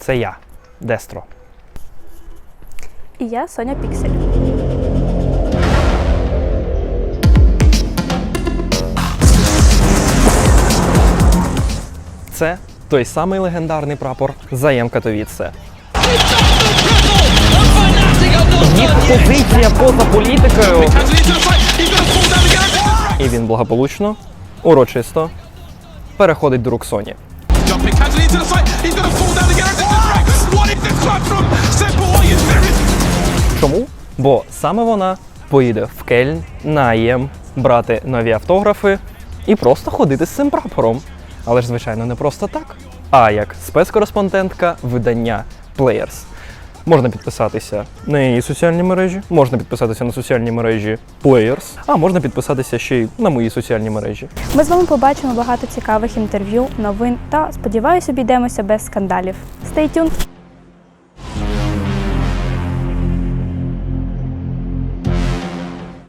Це я, Дестро. І я Соня Піксель. Це той самий легендарний прапор Заєм Катовіце. Їх позиція поза політикою. І він благополучно, урочисто переходить до рук Соні. Чому? Бо саме вона поїде в Кельн на АЄМ брати нові автографи і просто ходити з цим прапором. Але ж, звичайно, не просто так, а як спецкореспондентка видання Players. Можна підписатися на її соціальні мережі, можна підписатися на соціальні мережі Players, а можна підписатися ще й на мої соціальні мережі. Ми з вами побачимо багато цікавих інтерв'ю, новин та сподіваюся, обійдемося без скандалів. Stay tuned!